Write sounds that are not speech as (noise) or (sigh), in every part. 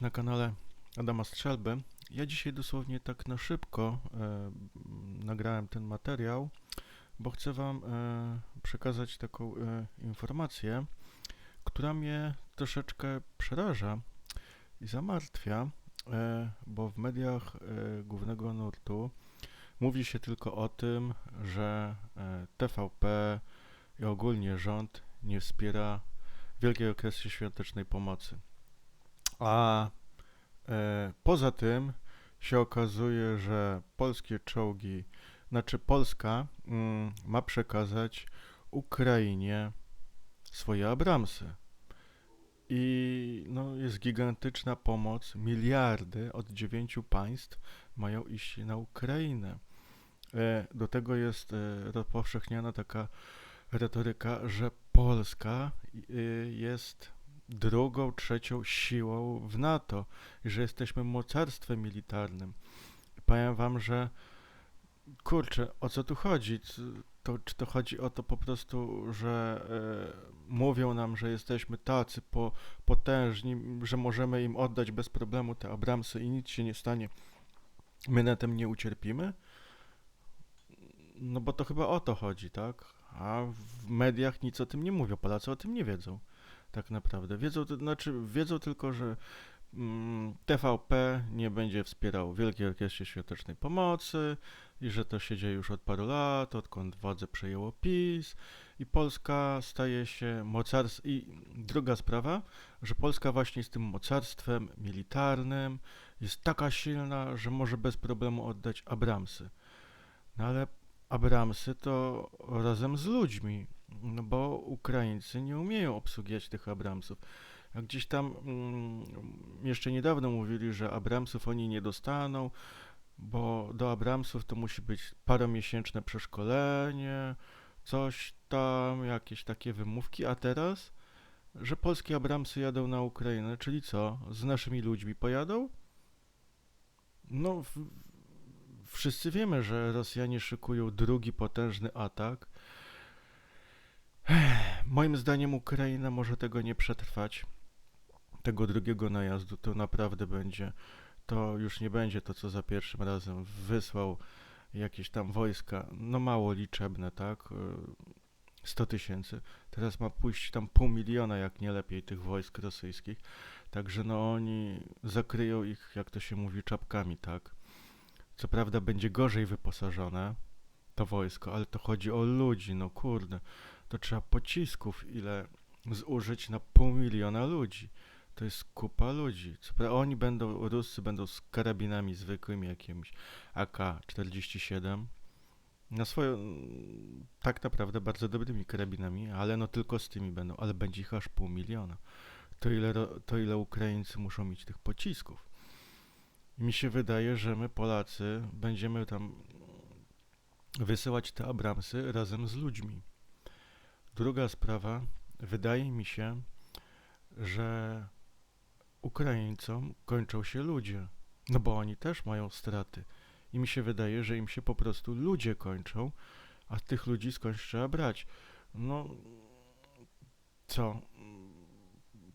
na kanale Adama Strzelby. Ja dzisiaj dosłownie tak na szybko e, nagrałem ten materiał, bo chcę Wam e, przekazać taką e, informację, która mnie troszeczkę przeraża i zamartwia, e, bo w mediach e, głównego nurtu mówi się tylko o tym, że e, TVP i ogólnie rząd nie wspiera Wielkiej Orkiestry Świątecznej Pomocy. A e, poza tym się okazuje, że polskie czołgi, znaczy Polska mm, ma przekazać Ukrainie swoje Abramsy. I no, jest gigantyczna pomoc, miliardy od dziewięciu państw mają iść na Ukrainę. E, do tego jest e, rozpowszechniana taka retoryka, że Polska y, jest drugą, trzecią siłą w NATO i że jesteśmy mocarstwem militarnym. Powiem wam, że kurczę, o co tu chodzi? To, czy to chodzi o to po prostu, że e, mówią nam, że jesteśmy tacy po, potężni, że możemy im oddać bez problemu te Abramsy i nic się nie stanie. My na tym nie ucierpimy? No bo to chyba o to chodzi, tak? A w mediach nic o tym nie mówią. Polacy o tym nie wiedzą. Tak naprawdę. Wiedzą, znaczy wiedzą tylko, że mm, TVP nie będzie wspierał Wielkiej Orkiestry Świątecznej Pomocy i że to się dzieje już od paru lat, odkąd władzę przejęło PiS i Polska staje się mocarstwem. I druga sprawa, że Polska właśnie jest tym mocarstwem militarnym, jest taka silna, że może bez problemu oddać Abramsy. No ale Abramsy to razem z ludźmi, no bo Ukraińcy nie umieją obsługiwać tych Abramsów. Gdzieś tam mm, jeszcze niedawno mówili, że Abramsów oni nie dostaną, bo do Abramsów to musi być paromiesięczne przeszkolenie, coś tam, jakieś takie wymówki, a teraz, że polskie Abramsy jadą na Ukrainę, czyli co, z naszymi ludźmi pojadą? No, w, Wszyscy wiemy, że Rosjanie szykują drugi potężny atak. Moim zdaniem Ukraina może tego nie przetrwać. Tego drugiego najazdu to naprawdę będzie. To już nie będzie to, co za pierwszym razem wysłał jakieś tam wojska, no mało liczebne, tak? y, 100 tysięcy. Teraz ma pójść tam pół miliona, jak nie lepiej, tych wojsk rosyjskich. Także no oni zakryją ich, jak to się mówi, czapkami, tak? Co prawda będzie gorzej wyposażone to wojsko, ale to chodzi o ludzi, no kurde. To trzeba pocisków ile zużyć na pół miliona ludzi. To jest kupa ludzi. Co oni będą, Ruscy będą z karabinami zwykłymi jakimiś AK-47. Na swoją, tak naprawdę bardzo dobrymi karabinami, ale no tylko z tymi będą, ale będzie ich aż pół miliona. To ile, to ile Ukraińcy muszą mieć tych pocisków. I mi się wydaje, że my Polacy będziemy tam wysyłać te Abramsy razem z ludźmi. Druga sprawa, wydaje mi się, że Ukraińcom kończą się ludzie, no bo oni też mają straty. I mi się wydaje, że im się po prostu ludzie kończą, a tych ludzi skądś trzeba brać. No, co?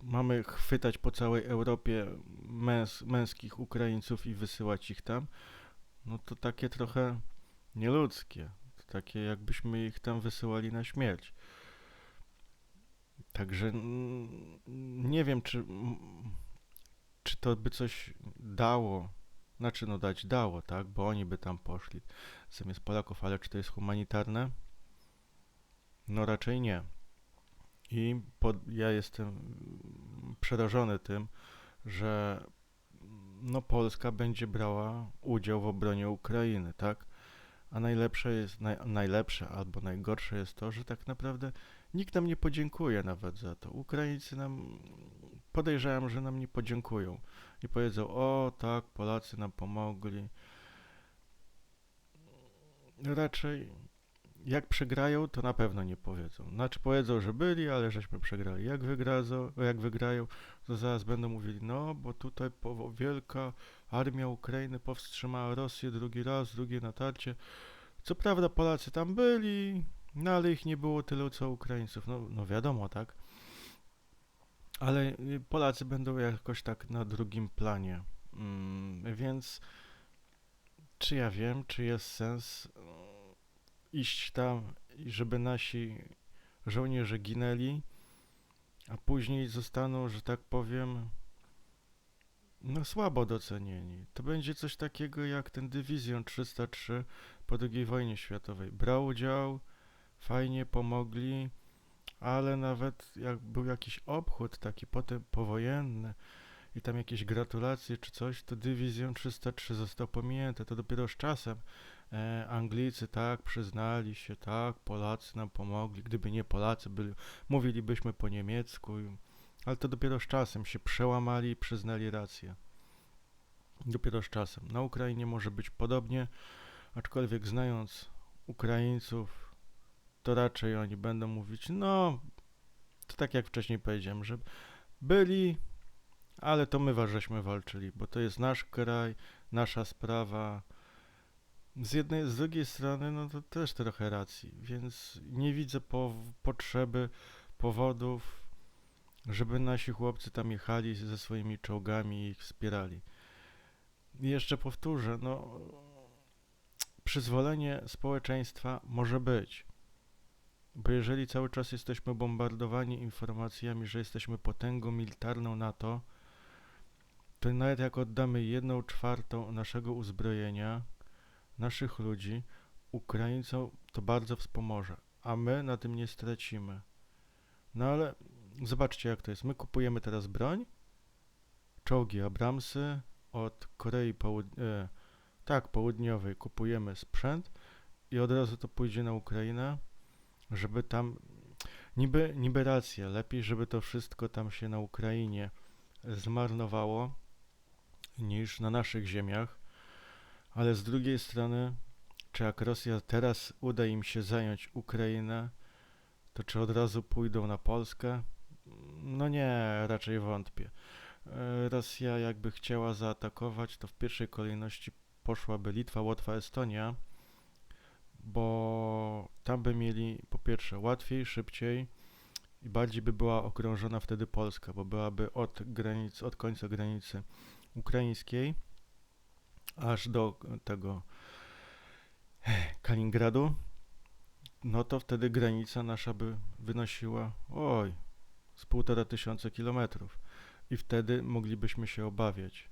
Mamy chwytać po całej Europie męs męskich Ukraińców i wysyłać ich tam? No to takie trochę nieludzkie. To takie jakbyśmy ich tam wysyłali na śmierć. Także nie wiem, czy, czy to by coś dało. Znaczy, no dać dało, tak? Bo oni by tam poszli zamiast Polaków, ale czy to jest humanitarne? No raczej nie. I pod, ja jestem przerażony tym, że no Polska będzie brała udział w obronie Ukrainy, tak? A najlepsze jest, naj, najlepsze albo najgorsze jest to, że tak naprawdę nikt nam nie podziękuje nawet za to. Ukraińcy nam, podejrzewam, że nam nie podziękują i powiedzą, o tak, Polacy nam pomogli. Raczej jak przegrają, to na pewno nie powiedzą. Znaczy powiedzą, że byli, ale żeśmy przegrali. Jak, jak wygrają, to zaraz będą mówili, no bo tutaj wielka armia Ukrainy powstrzymała Rosję drugi raz, drugie natarcie. Co prawda Polacy tam byli, no ale ich nie było tylu co Ukraińców. No, no wiadomo, tak? ale y, Polacy będą jakoś tak na drugim planie. Mm, więc czy ja wiem, czy jest sens y, iść tam, żeby nasi żołnierze ginęli, a później zostaną, że tak powiem, no słabo docenieni. To będzie coś takiego jak ten Dywizjon 303 po II wojnie światowej. Brał udział, fajnie pomogli, ale nawet jak był jakiś obchód taki potem powojenny i tam jakieś gratulacje czy coś, to Dywizjon 303 został pominięty. To dopiero z czasem e, Anglicy tak przyznali się, tak, Polacy nam pomogli. Gdyby nie Polacy, byli, mówilibyśmy po niemiecku, ale to dopiero z czasem się przełamali i przyznali rację. Dopiero z czasem. Na Ukrainie może być podobnie, aczkolwiek znając Ukraińców, to raczej oni będą mówić, no, to tak jak wcześniej powiedziałem, że byli, ale to my żeśmy walczyli, bo to jest nasz kraj, nasza sprawa. Z jednej, z drugiej strony, no to też trochę racji, więc nie widzę po, potrzeby, powodów, żeby nasi chłopcy tam jechali ze swoimi czołgami i ich wspierali. I jeszcze powtórzę, no, przyzwolenie społeczeństwa może być, bo jeżeli cały czas jesteśmy bombardowani informacjami, że jesteśmy potęgą militarną NATO, to nawet jak oddamy jedną czwartą naszego uzbrojenia, naszych ludzi, Ukraińcom to bardzo wspomoże, a my na tym nie stracimy. No ale zobaczcie jak to jest. My kupujemy teraz broń, czołgi Abramsy od Korei Południowej, e, tak, południowej kupujemy sprzęt i od razu to pójdzie na Ukrainę żeby tam niby, niby racja, lepiej, żeby to wszystko tam się na Ukrainie zmarnowało niż na naszych ziemiach, ale z drugiej strony, czy jak Rosja teraz uda im się zająć Ukrainę, to czy od razu pójdą na Polskę? No nie, raczej wątpię. E, Rosja jakby chciała zaatakować, to w pierwszej kolejności poszłaby Litwa, Łotwa, Estonia, bo tam by mieli po pierwsze łatwiej, szybciej i bardziej by była okrążona wtedy Polska, bo byłaby od granic, od końca granicy ukraińskiej aż do tego Kaliningradu, no to wtedy granica nasza by wynosiła, oj, z półtora tysiąca kilometrów i wtedy moglibyśmy się obawiać.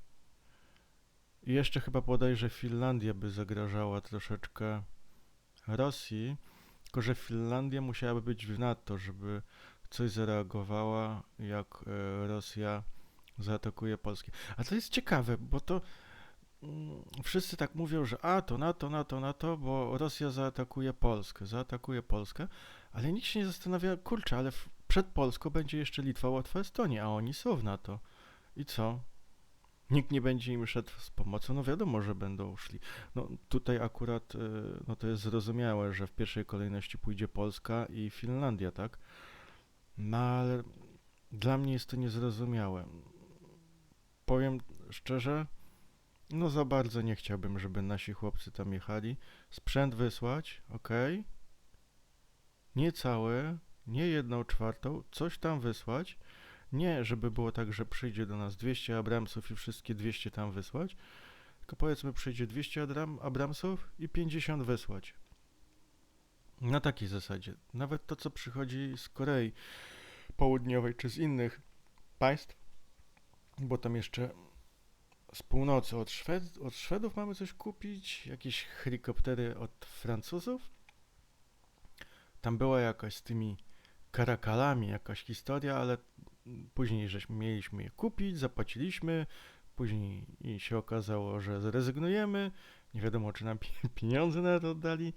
I jeszcze chyba podejrzę Finlandia by zagrażała troszeczkę Rosji, tylko że Finlandia musiałaby być w NATO, żeby coś zareagowała, jak e, Rosja zaatakuje Polskę. A to jest ciekawe, bo to mm, wszyscy tak mówią, że a to NATO, NATO, NATO, bo Rosja zaatakuje Polskę, zaatakuje Polskę, ale nikt się nie zastanawia, kurczę, ale przed Polską będzie jeszcze Litwa, Łotwa, Estonia, a oni są w NATO. I co? Nikt nie będzie im szedł z pomocą, no wiadomo, że będą szli. No tutaj akurat, y, no to jest zrozumiałe, że w pierwszej kolejności pójdzie Polska i Finlandia, tak? No ale dla mnie jest to niezrozumiałe. Powiem szczerze, no za bardzo nie chciałbym, żeby nasi chłopcy tam jechali. Sprzęt wysłać, ok. Nie cały, nie jedną czwartą, coś tam wysłać nie, żeby było tak, że przyjdzie do nas 200 Abramsów i wszystkie 200 tam wysłać, tylko powiedzmy przyjdzie 200 Abram Abramsów i 50 wysłać. Na takiej zasadzie. Nawet to, co przychodzi z Korei Południowej czy z innych państw, bo tam jeszcze z północy od, Szwed od Szwedów mamy coś kupić, jakieś helikoptery od Francuzów. Tam była jakaś z tymi karakalami jakaś historia, ale Później żeśmy mieliśmy je kupić, zapłaciliśmy, później się okazało, że zrezygnujemy, nie wiadomo czy nam pieniądze na to oddali,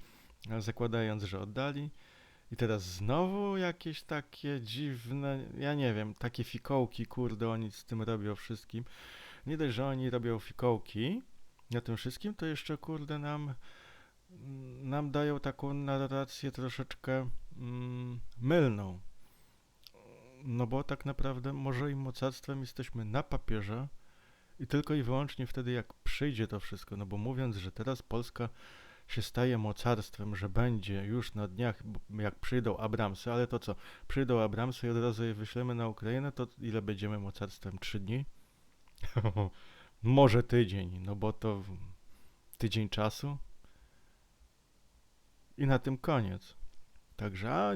zakładając, że oddali. I teraz znowu jakieś takie dziwne, ja nie wiem, takie fikołki, kurde, oni z tym robią wszystkim. Nie dość, że oni robią fikołki na tym wszystkim, to jeszcze, kurde, nam, nam dają taką narrację troszeczkę mm, mylną. No bo tak naprawdę może i mocarstwem jesteśmy na papierze i tylko i wyłącznie wtedy, jak przyjdzie to wszystko. No bo mówiąc, że teraz Polska się staje mocarstwem, że będzie już na dniach, jak przyjdą Abramsy, ale to co, przyjdą Abramsy i od razu je wyślemy na Ukrainę, to ile będziemy mocarstwem? Trzy dni? (laughs) Może tydzień, no bo to tydzień czasu i na tym koniec. Także a,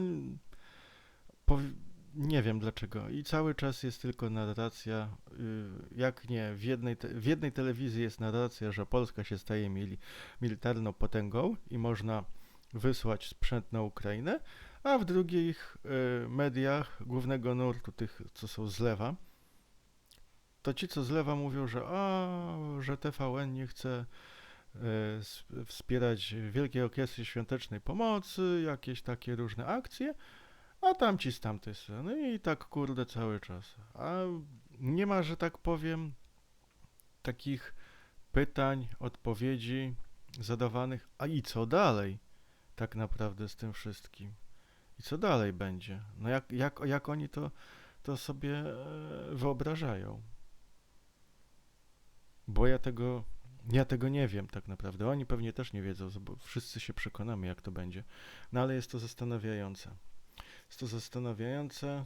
nie wiem dlaczego. I cały czas jest tylko narracja, y, jak nie, w jednej, te, w jednej telewizji jest narracja, że Polska się staje mili, militarną potęgą i można wysłać sprzęt na Ukrainę, a w drugich y, mediach głównego nurtu, tych co są z lewa, to ci co z lewa mówią, że a, że TVN nie chce y, wspierać Wielkiej Orkiestry Świątecznej Pomocy, jakieś takie różne akcje, a tamci z tamtej strony i tak kurde cały czas. A nie ma, że tak powiem, takich pytań, odpowiedzi zadawanych, a i co dalej tak naprawdę z tym wszystkim? I co dalej będzie? No jak, jak, jak oni to, to sobie e, wyobrażają? Bo ja tego, ja tego nie wiem tak naprawdę. Oni pewnie też nie wiedzą, bo wszyscy się przekonamy, jak to będzie. No ale jest to zastanawiające. Jest to zastanawiające,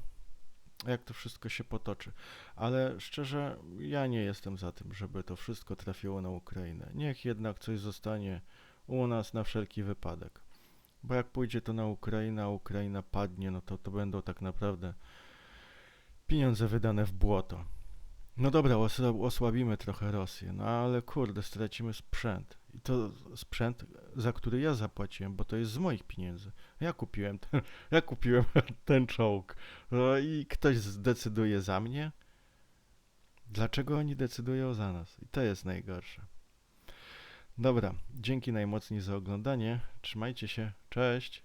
jak to wszystko się potoczy. Ale szczerze, ja nie jestem za tym, żeby to wszystko trafiło na Ukrainę. Niech jednak coś zostanie u nas na wszelki wypadek. Bo jak pójdzie to na Ukrainę, a Ukraina padnie, no to to będą tak naprawdę pieniądze wydane w błoto. No dobra, osłabimy trochę Rosję, no ale kurde, stracimy sprzęt. I to sprzęt, za który ja zapłaciłem, bo to jest z moich pieniędzy. Ja kupiłem ten, (laughs) ja kupiłem (laughs) ten czołg. No i ktoś zdecyduje za mnie? Dlaczego oni decydują za nas? I to jest najgorsze. Dobra, dzięki najmocniej za oglądanie. Trzymajcie się. Cześć.